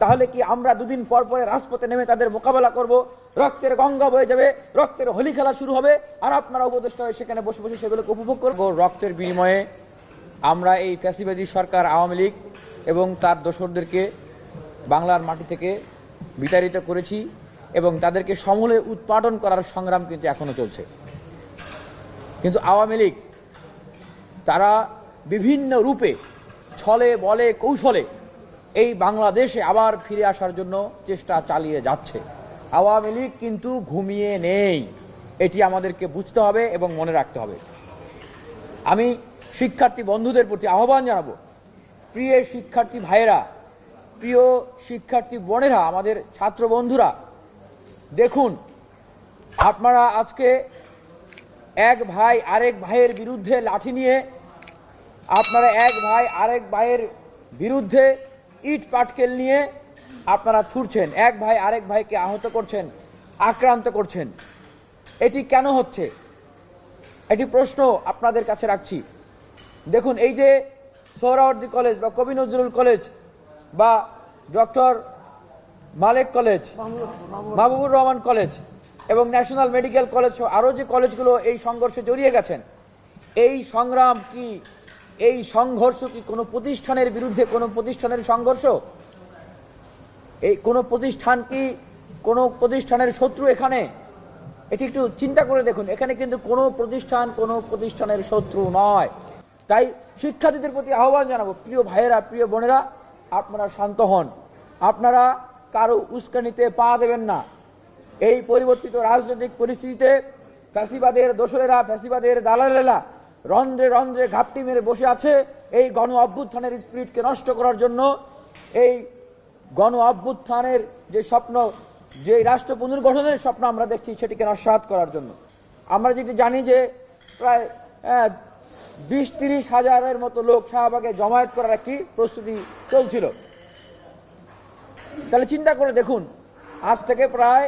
তাহলে কি আমরা দুদিন পর পরে রাজপথে নেমে তাদের মোকাবেলা করব? রক্তের গঙ্গা বয়ে যাবে, রক্তের হোলি খেলা শুরু হবে, আর আপনারা উপদেষ্টা হয়ে সেখানে বসে বসে সেগুলোকে উপভোগ করব। রক্তের বিনিময়ে আমরা এই ফ্যাসিবাদী সরকার, আওয়ামী লীগ এবং তার দোসরদেরকে বাংলার মাটি থেকে বিতাড়িত করেছি এবং তাদেরকে সমূলে উৎপাদন করার সংগ্রাম কিন্তু এখনও চলছে। কিন্তু আওয়ামী লীগ, তারা বিভিন্ন রূপে, ছলে বলে, কৌশলে এই বাংলাদেশে আবার ফিরে আসার জন্য চেষ্টা চালিয়ে যাচ্ছে। আওয়ামী লীগ কিন্তু ঘুমিয়ে নেই। এটি আমাদেরকে বুঝতে হবে এবং মনে রাখতে হবে। আমি শিক্ষার্থী বন্ধুদের প্রতি আহ্বান জানাব। প্রিয় শিক্ষার্থী ভাইয়েরা, প্রিয় শিক্ষার্থী বোনেরা, আমাদের ছাত্র বন্ধুরা, দেখুন, আপনারা আজকে এক ভাই আরেক ভাইয়ের বিরুদ্ধে লাঠি নিয়ে, আপনারা এক ভাই আরেক ভাইয়ের বিরুদ্ধে ইট পাটকেল নিয়ে আপনারা ছুটছেন। এক ভাই আরেক ভাইকে আহত করছেন, আক্রান্ত করছেন। এটি কেন হচ্ছে? এটি প্রশ্ন আপনাদের কাছে রাখছি। দেখুন, এই যে সোহরাওয়ার্দী কলেজ বা কবি নজরুল কলেজ বা doctor Malek college, Mahbubur Rahman college এবং ন্যাশনাল মেডিকেল কলেজ আরও যে কলেজগুলো এই সংঘর্ষে জড়িয়ে গেছেন, এই সংগ্রাম কি এই সংঘর্ষ কি কোনো প্রতিষ্ঠানের বিরুদ্ধে কোনো প্রতিষ্ঠানের সংঘর্ষ? এই কোনো প্রতিষ্ঠান কি কোনো প্রতিষ্ঠানের শত্রু এখানে? এটি একটু চিন্তা করে দেখুন, এখানে কিন্তু কোনো প্রতিষ্ঠান কোনো প্রতিষ্ঠানের শত্রু নয়। তাই শিক্ষার্থীদের প্রতি আহ্বান জানাব, প্রিয় ভাইয়েরা, প্রিয় বোনেরা, আপনারা শান্ত হন। আপনারা কারও উস্কানিতে পা দেবেন না। এই পরিবর্তিত রাজনৈতিক পরিস্থিতিতে ফ্যাসিবাদের দোসরেরা, ফ্যাসিবাদের দালালেরা রন্ধ্রে রন্ধ্রে ঘাপটি মেরে বসে আছে এই গণ অভ্যুত্থানের স্পিরিটকে নষ্ট করার জন্য। এই গণ অভ্যুত্থানের যে স্বপ্ন, যে রাষ্ট্র পুনর্গঠনের স্বপ্ন আমরা দেখছি, সেটিকে নস্বাত করার জন্য। আমরা যেটি জানি যে প্রায় বিশ তিরিশ হাজারের মতো লোক শাহবাগে জমায়েত করার একটি প্রস্তুতি চলছিল। তাহলে চিন্তা করে দেখুন, আজ থেকে প্রায়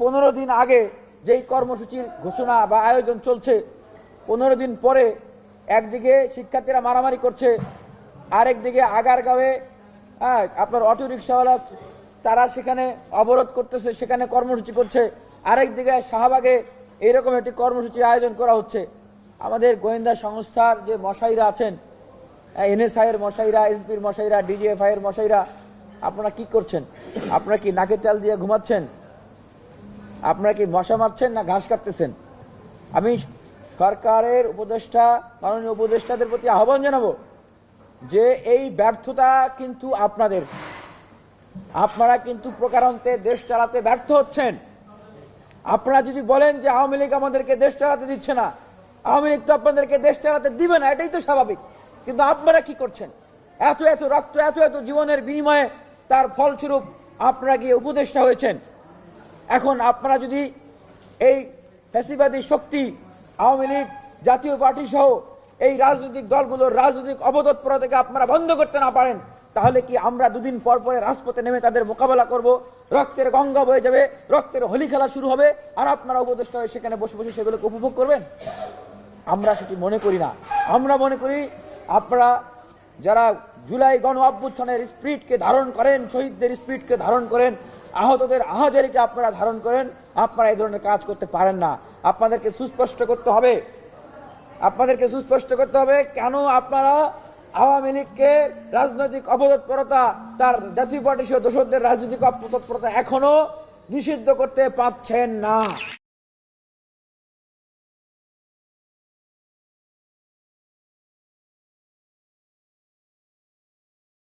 পনেরো দিন আগে যেই কর্মসূচির ঘোষণা বা আয়োজন চলছে পনেরো দিন পরে একদিকে শিক্ষার্থীরা মারামারি করছে, আরেকদিকে আগারগাঁওয়ে হ্যাঁ আপনার অটো রিক্সাওয়ালা তারা সেখানে অবরোধ করতেছে, সেখানে কর্মসূচি করছে, আরেকদিকে শাহবাগে এইরকম একটি কর্মসূচি আয়োজন করা হচ্ছে। আমাদের গোয়েন্দা সংস্থার যে মশাইরা আছেন, এনএসআই এর মশাইরা, এসপির মশাইরা, ডিজিএফআই এর মশাইরা, আপনারা কি করছেন? আপনারা কি নাকে তেল দিয়ে ঘুমাচ্ছেন? আপনারা কি মশা মারছেন না ঘাস কাটতেছেন? আমি সরকারের উপদেষ্টা, মাননীয় উপদেষ্টাদের প্রতি আহ্বান জানাব যে এই ব্যর্থতা কিন্তু আপনাদের। আপনারা কিন্তু প্রকারান্তে দেশ চালাতে ব্যর্থ হচ্ছেন। আপনারা যদি বলেন যে আওয়ামী লীগ আমাদেরকে দেশ চালাতে দিচ্ছে না, আওয়ামী লীগ তো আপনাদেরকে দেশ চালাতে দিবে না, এটাই তো স্বাভাবিক। কিন্তু আপনারা কি করছেন? এত এত রক্ত, এত এত জীবনের বিনিময়ে তার ফলস্বরূপ আপনারা গিয়ে উপদেষ্টা হয়েছেন। এখন আপনারা যদি এই ফ্যাসিবাদী শক্তি আওয়ামী লীগ, জাতীয় পার্টি সহ এই রাজনৈতিক দলগুলোর রাজনৈতিক অবদৎপরা থেকে আপনারা বন্ধ করতে না পারেন, তাহলে কি আমরা দুদিন পর পরে রাজপথে নেমে তাদের মোকাবেলা করব? রক্তের গঙ্গা বয়ে যাবে, রক্তের হোলি খেলা শুরু হবে, আর আপনারা উপদেষ্টা হয়ে সেখানে বসে বসে সেগুলোকে উপভোগ করবেন? আমরা সেটি মনে করি না। আমরা মনে করি আপনারা যারা জুলাই গণ অভ্যুত্থানের স্পিরিটকে ধারণ করেন, শহীদদের স্পিরিটকে ধারণ করেন আহতদের আহাজারিকে আপনারা ধারণ করেন, আপনারা এই ধরনের কাজ করতে পারেন না। আপনাদেরকে সুস্পষ্ট করতে হবে। আপনাদেরকে সুস্পষ্ট করতে হবে কেন আপনারা আওয়ামী লীগকে রাজনৈতিক অপতৎপরতা তার জাতীয় পার্টি সহ দোষদের রাজনৈতিক অপতৎপরতা এখনও নিষিদ্ধ করতে পারছেন না।